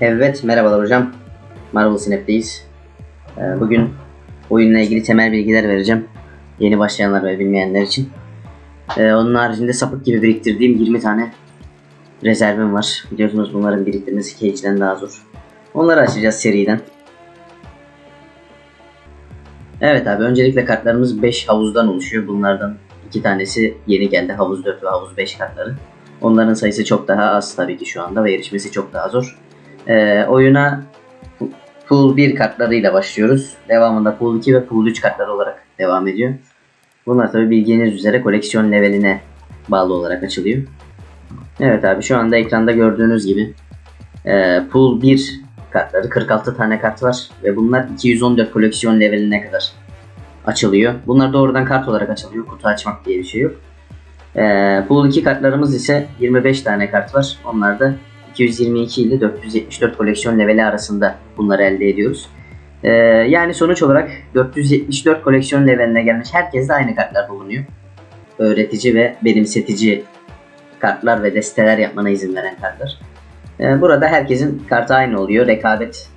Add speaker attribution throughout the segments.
Speaker 1: Evet, merhabalar hocam. Marvel Snap'teyiz. Ee, Bugün oyunla ilgili temel bilgiler vereceğim. Yeni başlayanlar ve bilmeyenler için. Ee, Onun haricinde sapık gibi biriktirdiğim 20 tane rezervim var. Biliyorsunuz bunların biriktirmesi Cage'den daha zor. Onları açacağız seriden. Evet abi öncelikle kartlarımız 5 havuzdan oluşuyor. Bunlardan 2 tanesi yeni geldi. Havuz 4 ve havuz 5 kartları. Onların sayısı çok daha az tabii ki şu anda ve erişmesi çok daha zor. Ee, oyuna Pool 1 kartlarıyla başlıyoruz. Devamında Pool 2 ve Pool 3 kartları olarak devam ediyor. Bunlar tabi bildiğiniz üzere koleksiyon leveline bağlı olarak açılıyor. Evet abi şu anda ekranda gördüğünüz gibi e, Pool 1 kartları 46 tane kart var ve bunlar 214 koleksiyon leveline kadar açılıyor. Bunlar doğrudan kart olarak açılıyor. Kutu açmak diye bir şey yok. E, Pool 2 kartlarımız ise 25 tane kart var. Onlar da 222 ile 474 koleksiyon leveli arasında bunları elde ediyoruz. Ee, yani sonuç olarak 474 koleksiyon leveline gelmiş herkeste aynı kartlar bulunuyor. Öğretici ve benimsetici kartlar ve desteler yapmana izin veren kartlar. Ee, burada herkesin kartı aynı oluyor. Rekabet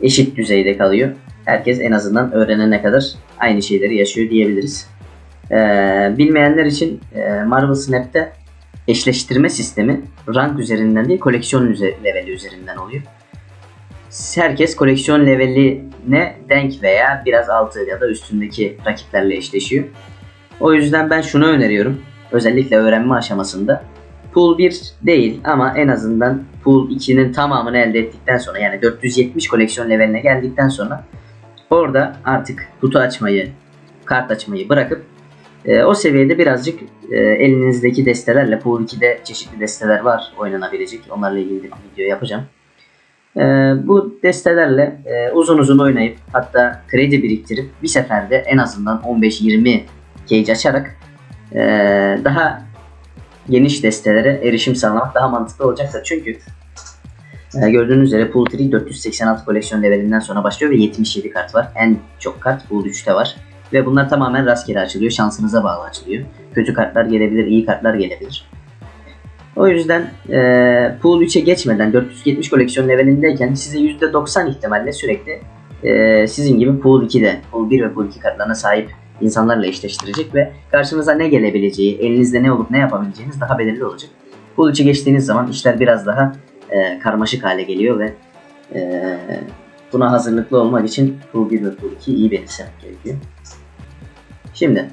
Speaker 1: eşit düzeyde kalıyor. Herkes en azından öğrenene kadar aynı şeyleri yaşıyor diyebiliriz. Ee, bilmeyenler için e, Marvel Snap'te eşleştirme sistemi rank üzerinden değil koleksiyon üze- leveli üzerinden oluyor. Herkes koleksiyon leveline denk veya biraz altı ya da üstündeki rakiplerle eşleşiyor. O yüzden ben şunu öneriyorum. Özellikle öğrenme aşamasında. Pool 1 değil ama en azından Pool 2'nin tamamını elde ettikten sonra yani 470 koleksiyon leveline geldikten sonra orada artık kutu açmayı, kart açmayı bırakıp e, o seviyede birazcık e, elinizdeki destelerle Pool 2'de çeşitli desteler var oynanabilecek. Onlarla ilgili bir video yapacağım. E, bu destelerle e, uzun uzun oynayıp hatta kredi biriktirip bir seferde en azından 15-20 cage açarak e, daha geniş destelere erişim sağlamak daha mantıklı olacaktır. Çünkü e, gördüğünüz üzere Pool 3 486 koleksiyon levelinden sonra başlıyor ve 77 kart var. En çok kart Pool 3'te var. Ve bunlar tamamen rastgele açılıyor. Şansınıza bağlı açılıyor. Kötü kartlar gelebilir, iyi kartlar gelebilir. O yüzden e, Pool 3'e geçmeden 470 koleksiyon levelindeyken size %90 ihtimalle sürekli e, sizin gibi Pool 2'de, Pool 1 ve Pool 2 kartlarına sahip insanlarla eşleştirecek ve karşınıza ne gelebileceği, elinizde ne olup ne yapabileceğiniz daha belirli olacak. Pool 3'e geçtiğiniz zaman işler biraz daha e, karmaşık hale geliyor ve e, buna hazırlıklı olmak için Pool 1 ve Pool 2'yi iyi benimsemek gerekiyor. Şimdi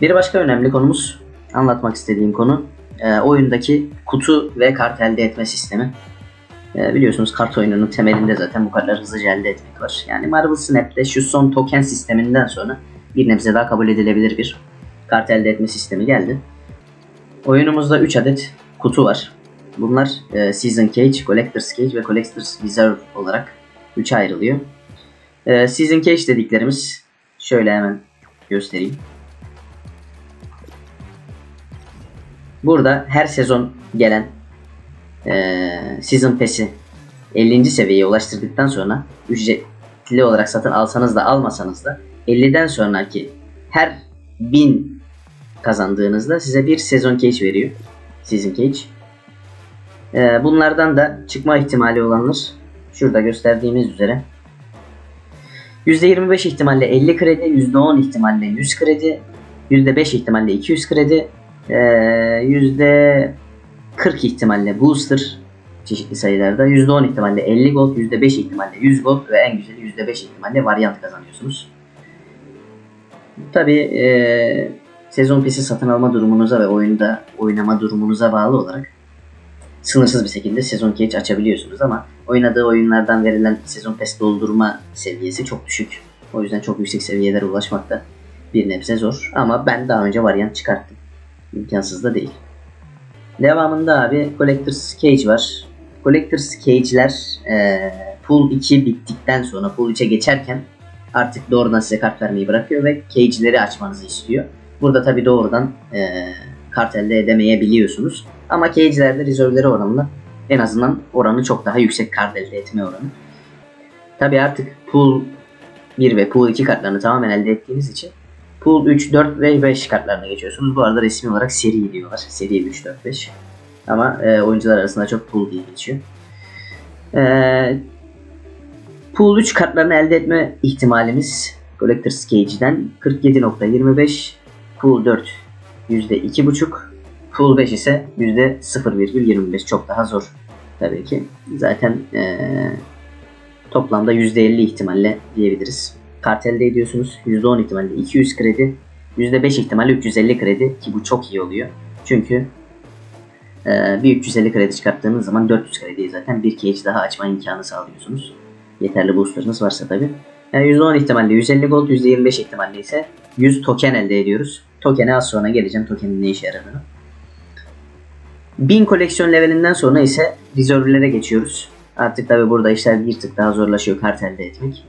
Speaker 1: bir başka önemli konumuz anlatmak istediğim konu e, oyundaki kutu ve kart elde etme sistemi. E, biliyorsunuz kart oyununun temelinde zaten bu kartları hızlıca elde etmek var. Yani Marvel Snap'te şu son token sisteminden sonra bir nebze daha kabul edilebilir bir kart elde etme sistemi geldi. Oyunumuzda 3 adet kutu var. Bunlar e, Season Cage, Collector's Cage ve Collector's Reserve olarak 3'e ayrılıyor. E, Season Cage dediklerimiz şöyle hemen göstereyim. Burada her sezon gelen eee Season Pass'i 50. seviyeye ulaştırdıktan sonra ücretli olarak satın alsanız da almasanız da 50'den sonraki her 1000 kazandığınızda size bir sezon cage veriyor. Season cage. Eee, bunlardan da çıkma ihtimali olanlar şurada gösterdiğimiz üzere %25 ihtimalle 50 kredi, %10 ihtimalle 100 kredi, %5 ihtimalle 200 kredi, eee, %40 ihtimalle booster çeşitli sayılarda, %10 ihtimalle 50 gold, %5 ihtimalle 100 gold ve en güzeli %5 ihtimalle varyant kazanıyorsunuz. Tabi sezon pisi satın alma durumunuza ve oyunda oynama durumunuza bağlı olarak sınırsız bir şekilde sezon cage açabiliyorsunuz ama oynadığı oyunlardan verilen sezon pass doldurma seviyesi çok düşük. O yüzden çok yüksek seviyelere ulaşmak da bir nebze zor. Ama ben daha önce varyant çıkarttım. İmkansız da değil. Devamında abi Collector's Cage var. Collector's Cage'ler eee Pool 2 bittikten sonra Pool 3'e geçerken artık doğrudan size kart vermeyi bırakıyor ve Cage'leri açmanızı istiyor. Burada tabi doğrudan eee kart elde edemeyebiliyorsunuz. Ama cage'lerde rezervleri oranla en azından oranı çok daha yüksek kart elde etme oranı. Tabi artık pool 1 ve pool 2 kartlarını tamamen elde ettiğiniz için pool 3, 4 ve 5 kartlarına geçiyorsunuz. Bu arada resmi olarak seri diyorlar. Seri 3, 4, 5. Ama e, oyuncular arasında çok pool diye geçiyor. Ee, Pool 3 kartlarını elde etme ihtimalimiz Collector's Cage'den 47.25 Pool 4 %2.5 Pool 5 ise %0,25 çok daha zor tabii ki. Zaten ee, toplamda %50 ihtimalle diyebiliriz. Kart elde ediyorsunuz. %10 ihtimalle 200 kredi. %5 ihtimalle 350 kredi ki bu çok iyi oluyor. Çünkü ee, bir 350 kredi çıkarttığınız zaman 400 krediyi zaten bir cage daha açma imkanı sağlıyorsunuz. Yeterli boosterınız varsa tabi. Yani %10 ihtimalle 150 gold, %25 ihtimalle ise 100 token elde ediyoruz. Token'e az sonra geleceğim. Token'in ne işe yaradığını. 1000 koleksiyon levelinden sonra ise rezervlere geçiyoruz. Artık tabi burada işler bir tık daha zorlaşıyor kart elde etmek.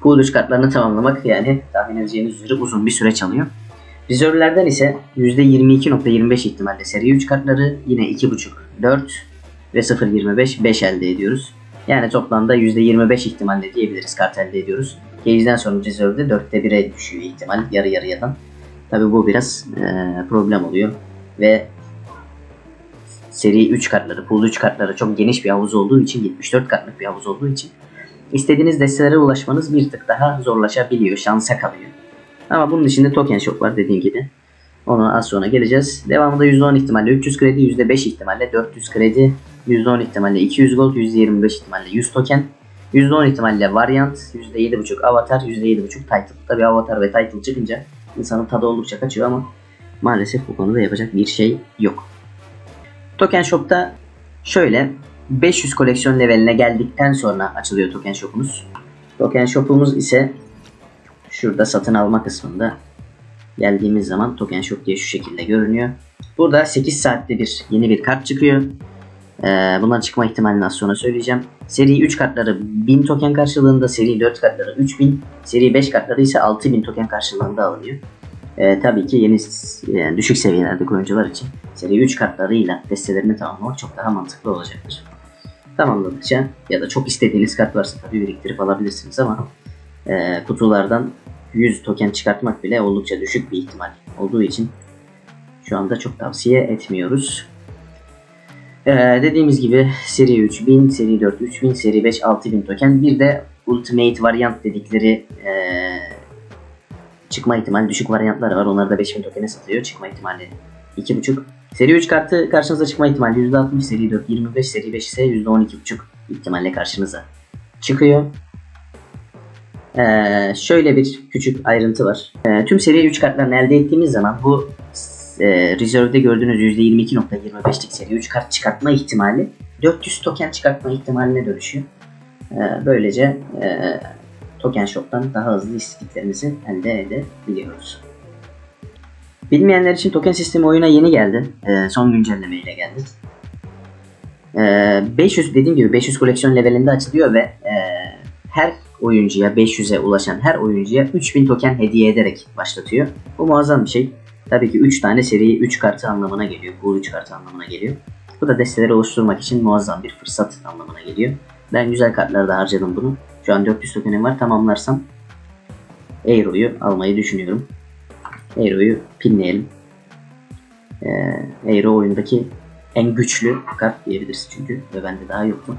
Speaker 1: Pool 3 kartlarını tamamlamak yani tahmin edeceğiniz üzere uzun bir süreç alıyor. Vizörlerden ise %22.25 ihtimalle seri 3 kartları yine 2.5, 4 ve 0.25 5 elde ediyoruz. Yani toplamda %25 ihtimalle diyebiliriz kart elde ediyoruz. Cage'den sonra rezervde 4'te 1'e düşüyor ihtimal yarı yarıyadan. Tabi bu biraz e, problem oluyor ve seri 3 kartları, pool 3 kartları çok geniş bir havuz olduğu için 74 kartlık bir havuz olduğu için istediğiniz destelere ulaşmanız bir tık daha zorlaşabiliyor, şansa kalıyor. Ama bunun içinde token shop var dediğim gibi. Ona az sonra geleceğiz. Devamında %10 ihtimalle 300 kredi, %5 ihtimalle 400 kredi, %10 ihtimalle 200 gold, %25 ihtimalle 100 token, %10 ihtimalle variant, %7.5 avatar, %7.5 title. Tabi avatar ve title çıkınca insanın tadı oldukça kaçıyor ama maalesef bu konuda yapacak bir şey yok. Token Shop'ta şöyle 500 koleksiyon leveline geldikten sonra açılıyor Token Shop'umuz. Token Shop'umuz ise şurada satın alma kısmında geldiğimiz zaman Token Shop diye şu şekilde görünüyor. Burada 8 saatte bir yeni bir kart çıkıyor. Ee, bunların çıkma ihtimalini az sonra söyleyeceğim. Seri 3 kartları 1000 token karşılığında, seri 4 kartları 3000, seri 5 kartları ise 6000 token karşılığında alınıyor. Ee, tabii ki yeni yani düşük seviyelerdeki oyuncular için seri 3 kartlarıyla destelerini tamamlamak çok daha mantıklı olacaktır. Tamamladıkça ya da çok istediğiniz kart varsa tabii biriktirip alabilirsiniz ama e, kutulardan 100 token çıkartmak bile oldukça düşük bir ihtimal olduğu için şu anda çok tavsiye etmiyoruz. Ee, dediğimiz gibi seri 3000, seri 4 3000, seri 5 6000 token. Bir de ultimate variant dedikleri ee, çıkma ihtimali düşük varyantlar var. Onlar da 5000 tokene satılıyor. Çıkma ihtimali 2.5. Seri 3 kartı karşınıza çıkma ihtimali %60, seri 4 25, seri 5 ise %12.5 ihtimalle karşınıza çıkıyor. Ee, şöyle bir küçük ayrıntı var. Ee, tüm seri 3 kartlarını elde ettiğimiz zaman bu e, Reserve'de gördüğünüz %22.25'lik seri 3 kart çıkartma ihtimali 400 token çıkartma ihtimaline dönüşüyor. Ee, böylece e, Token Shop'tan daha hızlı istediklerimizi elde edebiliyoruz. Bilmeyenler için token sistemi oyuna yeni geldi. Ee, son güncellemeyle geldi. Ee, 500 dediğim gibi 500 koleksiyon levelinde açılıyor ve e, her oyuncuya 500'e ulaşan her oyuncuya 3000 token hediye ederek başlatıyor. Bu muazzam bir şey. Tabii ki 3 tane seri 3 kartı anlamına geliyor. Bu 3 kartı anlamına geliyor. Bu da desteleri oluşturmak için muazzam bir fırsat anlamına geliyor. Ben güzel kartlarda harcadım bunu. Şu an 400 tokenim var. Tamamlarsam Aero'yu almayı düşünüyorum. Aero'yu pinleyelim. Ee, Aero oyundaki en güçlü kart diyebiliriz çünkü ve bende daha yoktu.